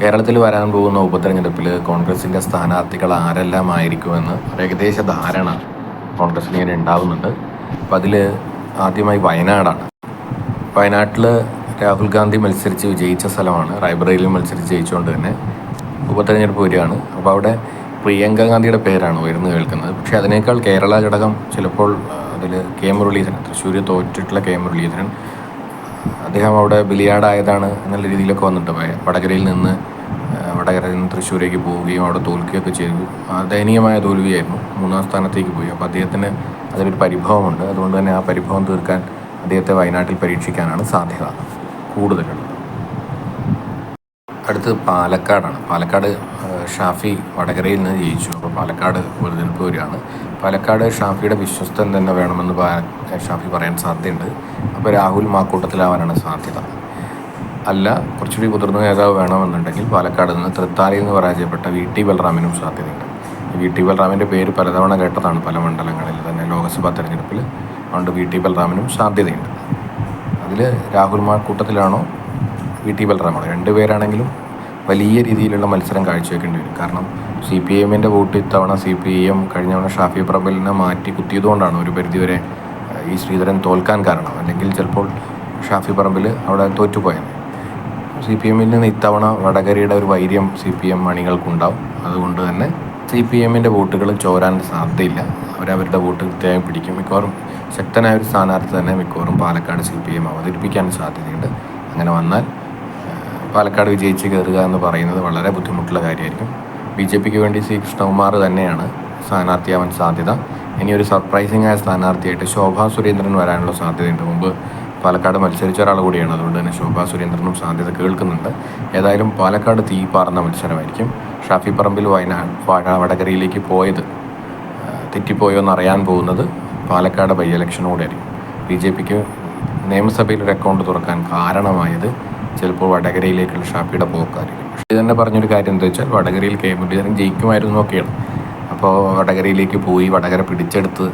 കേരളത്തിൽ വരാൻ പോകുന്ന ഉപതെരഞ്ഞെടുപ്പിൽ കോൺഗ്രസിന്റെ സ്ഥാനാർത്ഥികൾ ആരെല്ലാം ആയിരിക്കുമെന്ന് ഏകദേശ ധാരണ കോൺഗ്രസിന് ഇങ്ങനെ ഉണ്ടാവുന്നുണ്ട്. അപ്പം അതിൽ ആദ്യമായി വയനാടാണ്. വയനാട്ടിൽ രാഹുൽ ഗാന്ധി മത്സരിച്ച് വിജയിച്ച സ്ഥലമാണ്. റായ്ബറേലിൽ മത്സരിച്ച് ജയിച്ചുകൊണ്ട് തന്നെ ഉപതെരഞ്ഞെടുപ്പ് വരികയാണ്. അപ്പോൾ അവിടെ പ്രിയങ്ക ഗാന്ധിയുടെ പേരാണ് ഉയർന്നു കേൾക്കുന്നത്. പക്ഷേ അതിനേക്കാൾ കേരള ഘടകം ചിലപ്പോൾ അതിൽ കെ മുരളീധരൻ തൃശ്ശൂർ തോറ്റിട്ടുള്ള കെ മുരളീധരൻ അദ്ദേഹം അവിടെ ബലിയാടായതാണ് എന്നുള്ള രീതിയിലൊക്കെ വന്നിട്ട് വടകരയിൽ നിന്ന് വടകരയിൽ നിന്ന് തൃശ്ശൂരേക്ക് പോവുകയും അവിടെ തോൽക്കുകയൊക്കെ ചെയ്തു. ദയനീയമായ തോൽവിയായിരുന്നു. മൂന്നാം സ്ഥാനത്തേക്ക് പോയി. അപ്പോൾ അദ്ദേഹത്തിന് അതിലൊരു പരിഭവമുണ്ട്. അതുകൊണ്ട് തന്നെ ആ പരിഭവം തീർക്കാൻ അദ്ദേഹത്തെ വയനാട്ടിൽ പരീക്ഷിക്കാനാണ് സാധ്യത കൂടുതലുള്ളത്. അടുത്തത് പാലക്കാടാണ്. പാലക്കാട് ഷാഫി വടകരയിൽ നിന്ന് ജയിച്ചു. അപ്പോൾ പാലക്കാട് ഉപതെരഞ്ഞെടുപ്പ് വരികയാണ് പാലക്കാട് ഷാഫിയുടെ വിശ്വസ്തൻ തന്നെ വേണമെന്ന് ഷാഫി പറയാൻ സാധ്യതയുണ്ട്. അപ്പോൾ രാഹുൽ മാക്കൂട്ടത്തിലാവാനാണ് സാധ്യത. അല്ല കുറച്ചുകൂടി മുതിർന്ന നേതാവ് വേണമെന്നുണ്ടെങ്കിൽ പാലക്കാട് നിന്ന് തൃത്താലയിൽ നിന്ന് പരാജയപ്പെട്ട വി ടി ബലറാമിനും സാധ്യതയുണ്ട്. വി ടി ബലറാമിന്റെ പേര് പലതവണ കേട്ടതാണ് പല മണ്ഡലങ്ങളിൽ. തന്നെ ലോക്സഭാ തെരഞ്ഞെടുപ്പിൽ അതുകൊണ്ട് വി ടി ബലറാമിനും സാധ്യതയുണ്ട്. അതിൽ രാഹുൽ മാക്കൂട്ടത്തിലാണോ? വി ടി ബലറാമാണോ രണ്ടുപേരാണെങ്കിലും വലിയ രീതിയിലുള്ള മത്സരം കാഴ്ചവെക്കേണ്ടി വരും. കാരണം സി പി എമ്മിന്റെ വോട്ട് ഇത്തവണ സി പി എം കഴിഞ്ഞ തവണ ഷാഫി പ്രബലിനെ മാറ്റി കുത്തിയതുകൊണ്ടാണ് ഒരു പരിധിവരെ ഈ ശ്രീധരൻ തോൽക്കാൻ കാരണം. അല്ലെങ്കിൽ ചിലപ്പോൾ ഷാഫി പറമ്പിൽ അവിടെ തോറ്റുപോയത് സി പി എമ്മിൽ നിന്ന് ഇത്തവണ വടകരയുടെ ഒരു വൈര്യം സി പി എം അണികൾക്കുണ്ടാവും. അതുകൊണ്ട് തന്നെ സി പി എമ്മിന്റെ വോട്ടുകൾ ചോരാൻ സാധ്യതയില്ല. അവരവരുടെ വോട്ട് കൃത്യമായി പിടിക്കും. മിക്കവാറും ശക്തനായ ഒരു സ്ഥാനാർത്ഥി തന്നെ മിക്കവാറും പാലക്കാട് സി പി എം അവതരിപ്പിക്കാൻ സാധ്യതയുണ്ട്. അങ്ങനെ വന്നാൽ പാലക്കാട് വിജയിച്ച് കയറുക എന്ന് പറയുന്നത് വളരെ ബുദ്ധിമുട്ടുള്ള കാര്യമായിരിക്കും. ബി ജെ പിക്ക് വേണ്ടി സി കൃഷ്ണകുമാർ തന്നെയാണ് സ്ഥാനാർത്ഥിയാവാൻ സാധ്യത. ഇനി ഒരു സർപ്രൈസിംഗ് ആയ സ്ഥാനാർത്ഥിയായിട്ട് ശോഭാ സുരേന്ദ്രൻ വരാനുള്ള സാധ്യതയുണ്ട്. മുമ്പ് പാലക്കാട് മത്സരിച്ച ഒരാൾ കൂടിയാണ്. അതുകൊണ്ട് തന്നെ ശോഭാ സുരേന്ദ്രനും സാധ്യത കേൾക്കുന്നുണ്ട്. ഏതായാലും പാലക്കാട് തീ പാർന്ന മത്സരമായിരിക്കും. ഷാഫി പറമ്പിൽ വയനാട് വാഴ വടകരയിലേക്ക് പോയത് തെറ്റിപ്പോയോ എന്ന് അറിയാൻ പോകുന്നത് പാലക്കാട് ബൈ ഇലക്ഷനോടെ ആയിരിക്കും ബി ജെ പിക്ക് നിയമസഭയിൽ ഒരു അക്കൗണ്ട് തുറക്കാൻ കാരണമായത് ചിലപ്പോൾ വടകരയിലേക്കുള്ള ഷാപ്പിയുടെ പോക്കായിരിക്കും. ഇത് തന്നെ പറഞ്ഞൊരു കാര്യം എന്താ വെച്ചാൽ വടകരയിൽ കെ മുരളീധരൻ ജയിക്കുമായിരുന്നു ഒക്കെയാണ്. അപ്പോൾ വടകരയിലേക്ക് പോയി വടകര പിടിച്ചെടുത്ത്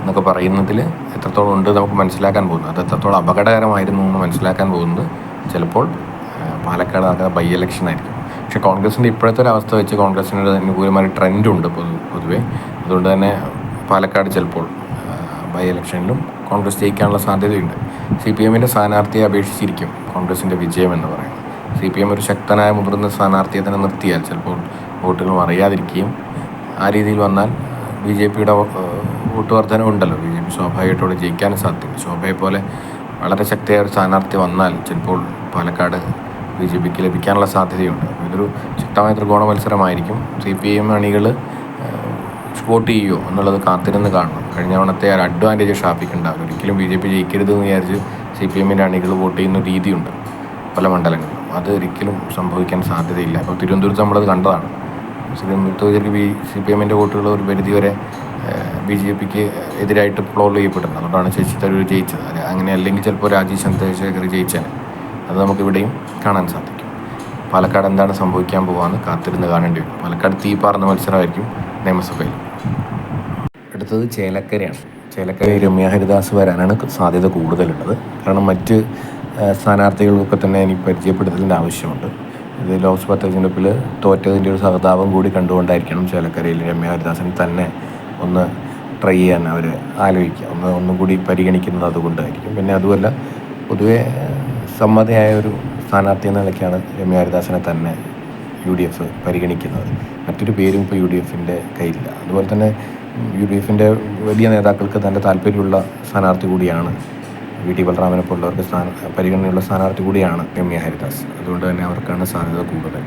എന്നൊക്കെ പറയുന്നതിൽ എത്രത്തോളം ഉണ്ട് നമുക്ക് മനസ്സിലാക്കാൻ പോകുന്നു. അത് എത്രത്തോളം അപകടകരമായിരുന്നു എന്ന് മനസ്സിലാക്കാൻ പോകുന്നത് ചിലപ്പോൾ പാലക്കാട് ആകെ ബൈ ഇലക്ഷൻ ആയിരിക്കും. പക്ഷെ കോൺഗ്രസിന്റെ ഇപ്പോഴത്തെ ഒരു അവസ്ഥ വെച്ച് കോൺഗ്രസിന് ഒരു അനുകൂലമായ ട്രെൻഡുണ്ട് പൊതു പൊതുവേ. അതുകൊണ്ട് തന്നെ പാലക്കാട് ചിലപ്പോൾ ബൈ ഇലക്ഷനിലും കോൺഗ്രസ് ജയിക്കാനുള്ള സാധ്യതയുണ്ട്. സി പി എമ്മിന്റെ സ്ഥാനാർത്ഥിയെ അപേക്ഷിച്ചിരിക്കും കോൺഗ്രസിന്റെ വിജയം എന്ന് പറയുന്നത്. സി പി എം ഒരു ശക്തനായ മുതിർന്ന സ്ഥാനാർത്ഥിയെ തന്നെ നിർത്തിയാൽ ചിലപ്പോൾ വോട്ടുകൾ അറിയാതിരിക്കുകയും ആ രീതിയിൽ വന്നാൽ ബി ജെ പിയുടെ വോട്ട് വർധന ഉണ്ടല്ലോ. ബി ജെ പി സ്വാഭാവികമായിട്ടും അവിടെ ജയിക്കാനും സാധ്യത ശോഭയെ പോലെ വളരെ ശക്തിയായ ഒരു സ്ഥാനാർത്ഥി വന്നാൽ ചിലപ്പോൾ പാലക്കാട് ബി ജെ പിക്ക് ലഭിക്കാനുള്ള സാധ്യതയുണ്ട്. ഇതൊരു ശക്തമായ ത്രികോണ മത്സരമായിരിക്കും. സി പി എം അണികൾ വോട്ട് ചെയ്യുമോ എന്നുള്ളത് കാത്തിരുന്ന് കാണണം. കഴിഞ്ഞ തവണത്തെ ആ അഡ്വാന്റേജ് ഷാഫിക്ക് ഉണ്ടാവില്ല ഒരിക്കലും ബി ജെ പി ജയിക്കരുതെന്ന് വിചാരിച്ച് സി പി എമ്മിന്റെ അണികൾ വോട്ട് ചെയ്യുന്ന രീതിയുണ്ട് പല മണ്ഡലങ്ങളിലും. അത് ഒരിക്കലും സംഭവിക്കാൻ സാധ്യതയില്ല. അപ്പോൾ തിരുവനന്തപുരത്ത് നമ്മളത് കണ്ടതാണ്. തിരുവനന്തപുരത്ത് ബി സി പി എമ്മിന്റെ വോട്ടുകൾ ഒരു പരിധിവരെ ബി ജെ പിക്ക് എതിരായിട്ട് പ്ലോൾ ചെയ്യപ്പെട്ടിട്ടുണ്ട്. അതുകൊണ്ടാണ് ശശി തരൂർ ജയിച്ചത്. അങ്ങനെ അല്ലെങ്കിൽ ചിലപ്പോൾ രാജീവ് ചന്ദ്രശേഖർ ജയിച്ചാൽ അത് നമുക്കിവിടെയും കാണാൻ സാധിക്കും. പാലക്കാട് എന്താണ് സംഭവിക്കാൻ പോകുകയെന്ന് കാത്തിരുന്ന് കാണേണ്ടി വരും. പാലക്കാട് തീ മത്സരമായിരിക്കും നിയമസഭയിൽ അടുത്തത് ചേലക്കരയാണ്. ചേലക്കരയിൽ രമ്യ ഹരിദാസ് വരാനാണ് സാധ്യത കൂടുതലുള്ളത്. കാരണം മറ്റ് സ്ഥാനാർത്ഥികൾക്കൊക്കെ തന്നെ എനിക്ക് പരിചയപ്പെടുത്തലിന്റെ ആവശ്യമുണ്ട്. ഇത് ലോക്സഭാ തെരഞ്ഞെടുപ്പിൽ തോറ്റതിന്റെ ഒരു സഹതാപം കൂടി കണ്ടുകൊണ്ടായിരിക്കണം ചേലക്കരയിൽ രമ്യ ഹരിദാസിന് തന്നെ ഒന്ന് ട്രൈ ചെയ്യാൻ അവർ ആലോചിക്കുക. ഒന്ന് ഒന്നും കൂടി പരിഗണിക്കുന്നത് അതുകൊണ്ടായിരിക്കും. പിന്നെ അതുമല്ല പൊതുവേ സമ്മതയായ ഒരു സ്ഥാനാർത്ഥി എന്ന നിലയ്ക്കാണ് രമ്യ ഹരിദാസിനെ തന്നെ യു ഡി എഫ് പരിഗണിക്കുന്നത്. മറ്റൊരു പേരും ഇപ്പോൾ യു ഡി എഫിന്റെ കയ്യിലില്ല. അതുപോലെ തന്നെ യു ഡി എഫിന്റെ വലിയ നേതാക്കൾക്ക് തന്റെ താല്പര്യമുള്ള സ്ഥാനാർത്ഥി കൂടിയാണ് വി ടി ബലറാമിനെ പോലുള്ളവർക്ക് സ്ഥാന പരിഗണനയുള്ള സ്ഥാനാർത്ഥി കൂടിയാണ് രമ്യ ഹരിദാസ്. അതുകൊണ്ട് തന്നെ അവർക്കാണ് സാധ്യത കൂടുതൽ.